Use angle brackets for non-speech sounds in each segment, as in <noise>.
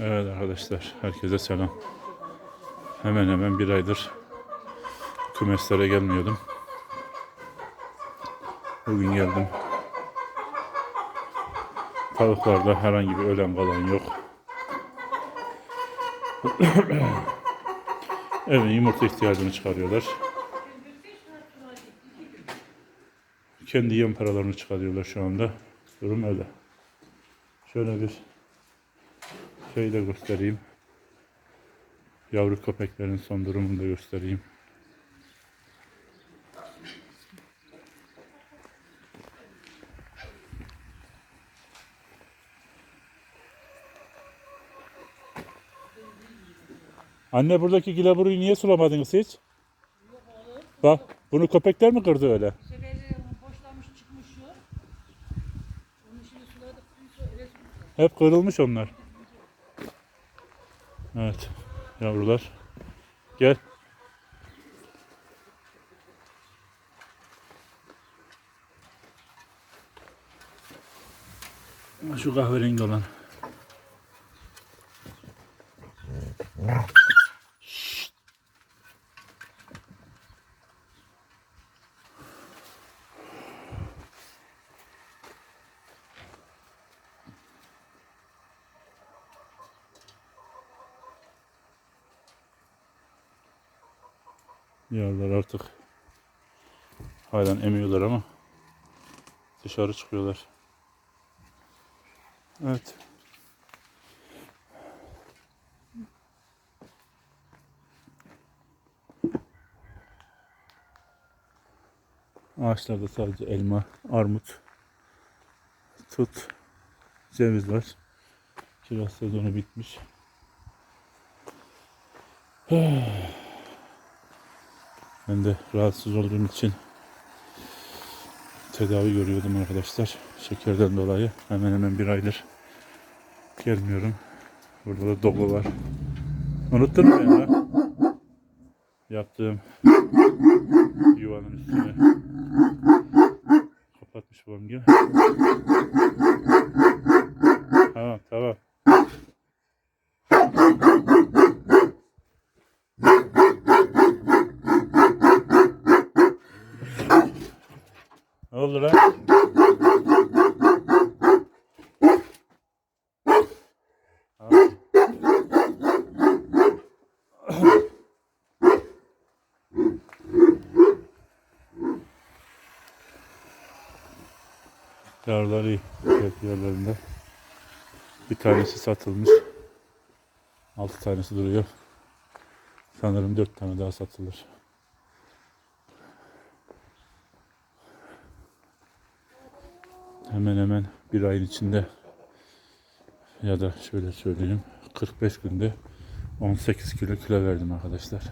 Evet arkadaşlar, herkese selam. Hemen hemen bir aydır kümeslere gelmiyordum. Bugün geldim. Tavuklarda herhangi bir ölen kalan yok. <coughs> Evin yumurta ihtiyacını çıkarıyorlar. Kendi yem paralarını çıkarıyorlar şu anda. Durum öyle. Şöyle bir de göstereyim. Yavru köpeklerin son durumunu da göstereyim. Anne buradaki gilaburuyu niye sulamadınız hiç? Bak bunu köpekler mi kırdı öyle? Hep kırılmış onlar. Evet. Yavrular. Gel. Şu kahverengi olan. Yavrular artık halen emiyorlar ama dışarı çıkıyorlar. Evet. Ağaçlarda sadece elma, armut, tut, ceviz var. Kiraz sezonu bitmiş. <sighs> Ben de rahatsız olduğum için tedavi görüyordum arkadaşlar. Şekerden dolayı hemen hemen bir aydır gelmiyorum. Burada da dolu var. Unuttun mu beni? Yaptığım yuvanın üstüne kapatmış babam gel. Tamam iyi. Evet, yerlerinde. Bir tanesi satılmış. Altı tanesi duruyor. Sanırım dört tane daha satılır. Hemen hemen bir ayın içinde ya da şöyle söyleyeyim 45 günde 18 kilo kilo verdim arkadaşlar.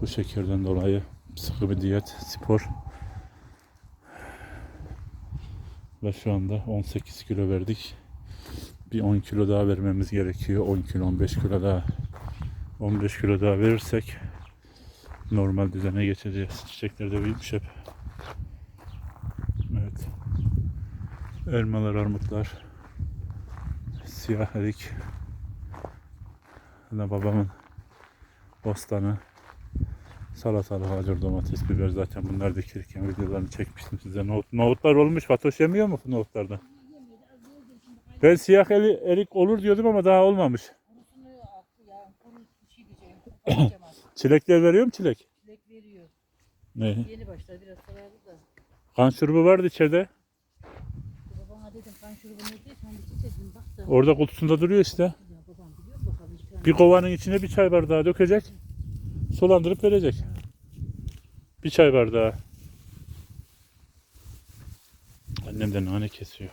Bu şekerden dolayı sıkı bir diyet, spor ve şu anda 18 kilo verdik. Bir 10 kilo daha vermemiz gerekiyor. 10 kilo, 15 kilo daha 15 kilo daha verirsek normal düzene geçeceğiz. Çiçekler de büyümüş hep. Evet. Elmalar, armutlar, siyah erik, yine babamın bostanı, salatalık, hacır, domates, biber zaten bunlar dikilirken videolarını çekmiştim size. Nohut, nohutlar olmuş, Fatoş yemiyor mu nohutlardan? Ben siyah eri- erik olur diyordum ama daha olmamış. <coughs> Çilekler veriyor mu çilek? Çilek veriyor. Ne? Yeni başladı biraz sarardı da. Kan şurubu vardı içeride. Babana dedim kan şurubu ne diye sen bir dedim bak da. Orada kutusunda duruyor işte. Bir kovanın içine bir çay bardağı dökecek. Sulandırıp verecek. Bir çay bardağı. Annem de nane kesiyor.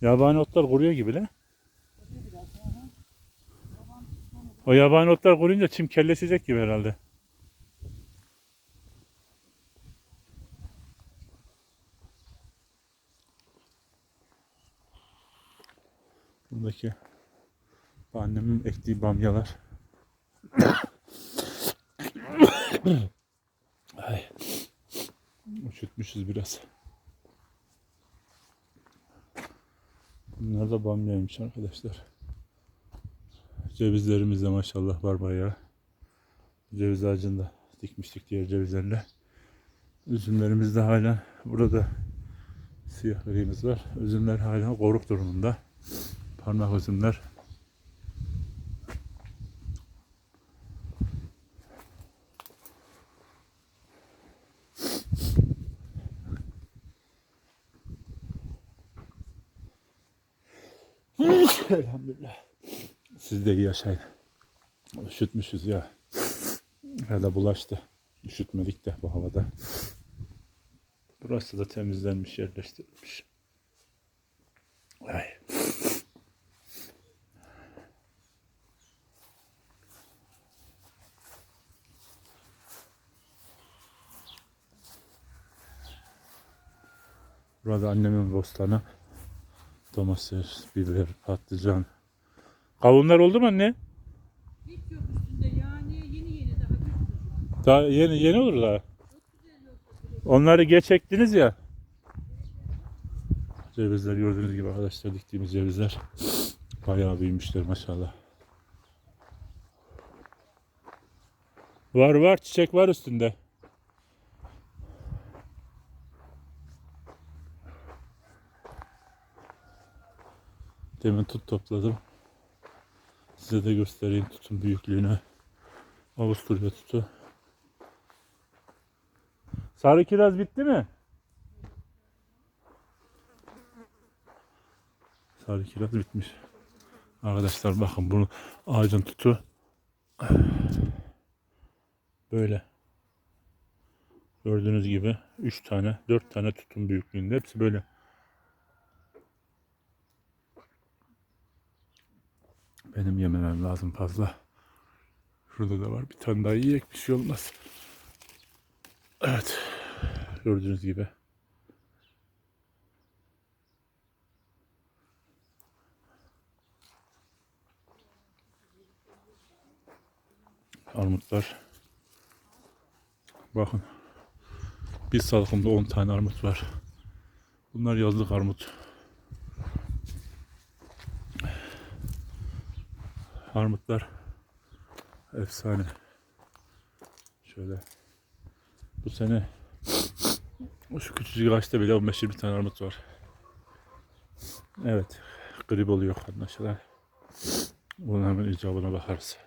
Yabani otlar kuruyor gibi lan. O yabani otlar kuruyunca çim kelleşecek gibi herhalde. Buradaki annemin ektiği bamyalar. Ay. Üşütmüşüz biraz. Bunlar da bamyaymış arkadaşlar. Cevizlerimiz de maşallah var bayağı. Ceviz ağacında dikmiştik diğer cevizlerle. Üzümlerimiz de hala burada siyah var. Üzümler hala koruk durumunda. Parmak üzümler. Elhamdülillah. Siz de iyi yaşayın. Üşütmüşüz ya. Da bulaştı. Üşütmedik de bu havada. Burası da temizlenmiş, yerleştirilmiş. Burada annemin bostanı. Domates, biber, patlıcan. Kavunlar oldu mu anne? Hiç yok üstünde yani yeni yeni daha küçük. Daha yeni yeni olur daha. Onları geç ektiniz ya. Cevizler gördüğünüz gibi arkadaşlar diktiğimiz cevizler bayağı büyümüşler maşallah. Var var çiçek var üstünde. Demin tut topladım. Size de göstereyim tutun büyüklüğünü. Avusturya tutu. Sarı kiraz bitti mi? Sarı kiraz bitmiş. Arkadaşlar bakın bunu ağacın tutu böyle. Gördüğünüz gibi 3 tane, 4 tane tutun büyüklüğünde. Hepsi böyle. Benim yememem lazım fazla. Şurada da var. Bir tane daha yiyek bir şey olmaz. Evet. Gördüğünüz gibi. Armutlar. Bakın. Bir salkımda 10 tane armut var. Bunlar yazlık armut. Armutlar efsane. Şöyle bu sene şu küçücük ağaçta bile 15-20 tane armut var. Evet. Grip oluyor anlaşılan. Bunun hemen icabına bakarız.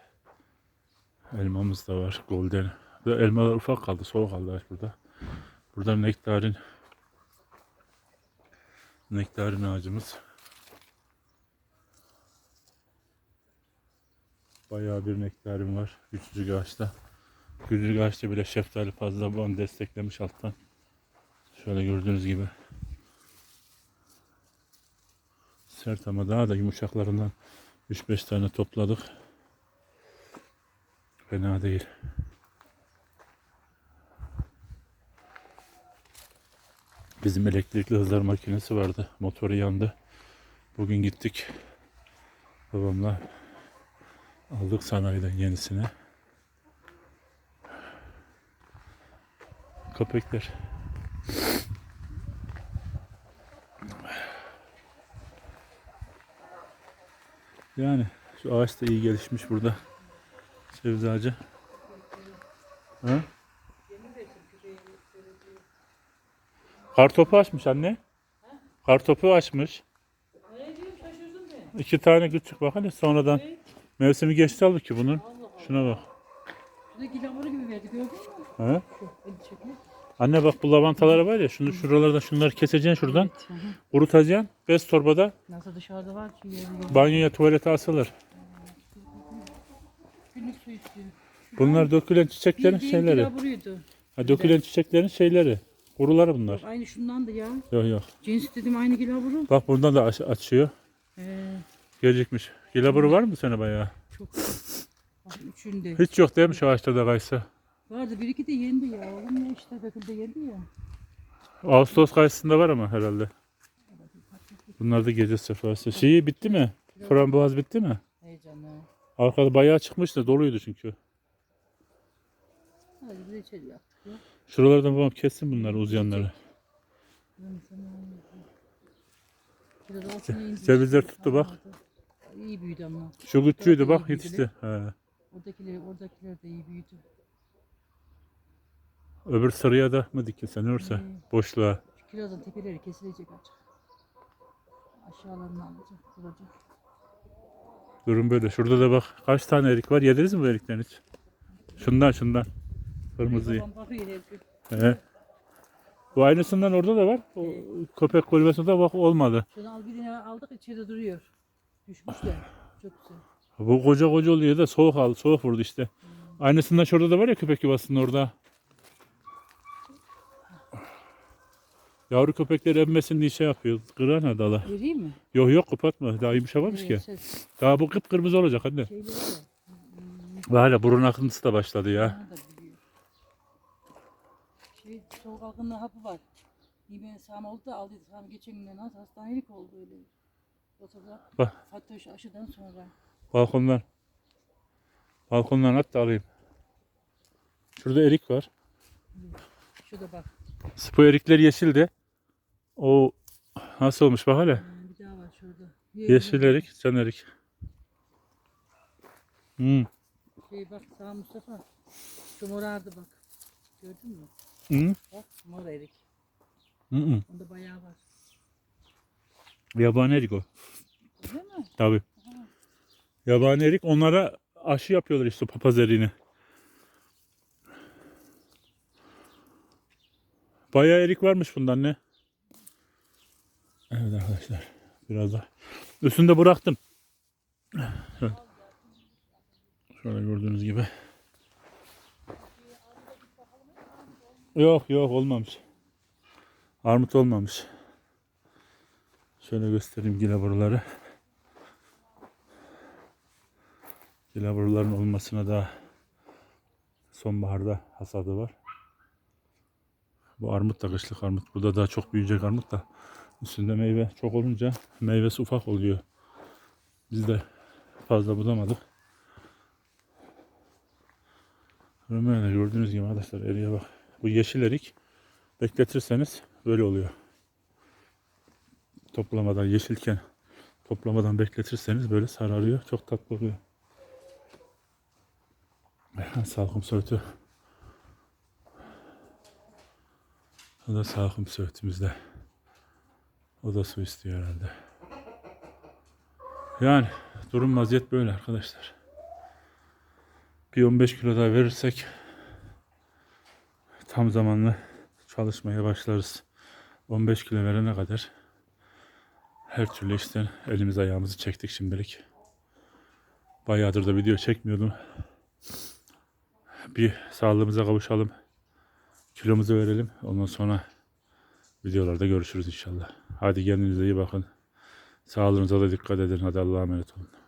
Elmamız da var. Golden. Elmalar ufak kaldı. Soğuk kaldı burada. Burada nektarin nektarin ağacımız. Bayağı bir nektarin var. Küçücük ağaçta. Küçücük ağaçta bile şeftali fazla onu desteklemiş alttan. Şöyle gördüğünüz gibi. Sert ama daha da yumuşaklarından 3-5 tane topladık. Fena değil. Bizim elektrikli hızlar makinesi vardı. Motoru yandı. Bugün gittik. Babamla aldık sanayiden yenisini. Köpekler. Yani şu ağaç da iyi gelişmiş burada. Ceviz ağacı. Ha? Kartopu açmış anne. Kartopu açmış. İki tane küçük bak hani sonradan mevsimi geçti aldık ki bunun. Şuna bak. Şurada gilamuru gibi verdi gördün mü? Şu çekme. Anne bak bu lavantaları var ya şunu şuralardan şunları keseceksin şuradan. Hı. Kurutacaksın. Bez torbada Nasıl dışarıda var ki yeri banyoya tuvalete asılır. Günlük su istiyor. Bunlar dökülen çiçeklerin Bildiğin şeyleri. Ha, dökülen çiçeklerin şeyleri. Kuruları bunlar. Aynı şundan da ya. Yok yok. Cins dedim aynı gilaburu. Bak bundan da aç- açıyor. Ee, Gecikmiş. Gilaburu var mı sene bayağı? çok. Bak üçünde. Hiç yok değil mi şu ağaçlarda kayısı? Vardı bir iki de yendi ya. Oğlum ya işte döküldü yendi ya. Ağustos kayısında var ama herhalde. Bunlar da gece sefası. Şeyi bitti mi? Frambuaz bitti mi? Heyecanlı. Arkada bayağı çıkmıştı. Doluydu çünkü. Hadi de içeri yaptık ya. Şuralardan babam kessin bunları uzayanları. Cevizler tuttu bak. İyi büyüdü ama. Şu küçüğüydü bak İyi yetişti. He. Oradakiler, oradakiler de iyi büyüdü. Öbür sıraya da mı dikilse ne olursa Hmm. boşluğa. Kirazın tepeleri kesilecek açık. Aşağılarını alacak, kuracak. Durum böyle. Şurada da bak kaç tane erik var. Yediniz mi bu erikten hiç? Şundan şundan. Kırmızıyı. Babam bakıyor her gün. He. Bu aynısından orada da var. O köpek kulübesinde bak olmadı. Şunu al bir tane aldık içeride duruyor. Düşmüşler. Çok güzel. Bu koca koca oluyor da soğuk al, soğuk vurdu işte. Aynısından şurada da var ya köpek yuvasının orada. Yavru köpekler emmesin diye şey yapıyor. Kıran dala. Vereyim mi? Yok yok kapatma. Daha yumuşamamış ki. Evet, ses- Daha bu kıpkırmızı olacak anne. Şeyleri de. Hala burun akıntısı da başladı ya. Şey, soğuk algınlığı hapı var. İyi ben sağım oldu da aldıydı. Sağım geçen gün nasıl hastanelik oldu öyle. O sabah Bak. Fatoş aşıdan sonra. Balkondan. Balkondan at da alayım. Şurada erik var. Şurada bak. Bu erikler yeşildi. O nasıl olmuş bak hele. Hmm, Bir daha var şurada. Yeşil erik, can erik. Hmm. Şey bak sağ Mustafa. Şu morardı bak. Gördün mü? Hı? Bak mor erik. Hı hı. Onda bayağı var. Yabani erik o. Değil mi? Tabi. Yabani erik onlara aşı yapıyorlar işte papaz eriğini. Bayağı erik varmış bundan ne? Evet arkadaşlar. Biraz da üstünde bıraktım. Şöyle gördüğünüz gibi. Yok yok olmamış. Armut olmamış. Şöyle göstereyim gilaburları. Gilaburların olmasına da sonbaharda hasadı var. Bu armut da kışlık armut. Burada daha çok büyüyecek armut da üstünde meyve çok olunca meyvesi ufak oluyor. Biz de fazla bulamadık. Böyle gördüğünüz gibi arkadaşlar eriye bak. Bu yeşil erik bekletirseniz böyle oluyor. Toplamadan yeşilken toplamadan bekletirseniz böyle sararıyor. Çok tatlı oluyor. Salkım söğütü. O da salkım söğütümüzde. O da su istiyor herhalde. Yani durum vaziyet böyle arkadaşlar. Bir 15 kilo daha verirsek tam zamanlı çalışmaya başlarız. 15 kilo verene kadar her türlü işte elimiz ayağımızı çektik şimdilik. Bayağıdır da video çekmiyordum. Bir sağlığımıza kavuşalım. Kilomuzu verelim. Ondan sonra videolarda görüşürüz inşallah. Hadi kendinize iyi bakın. Sağlığınıza da dikkat edin. Hadi Allah'a emanet olun.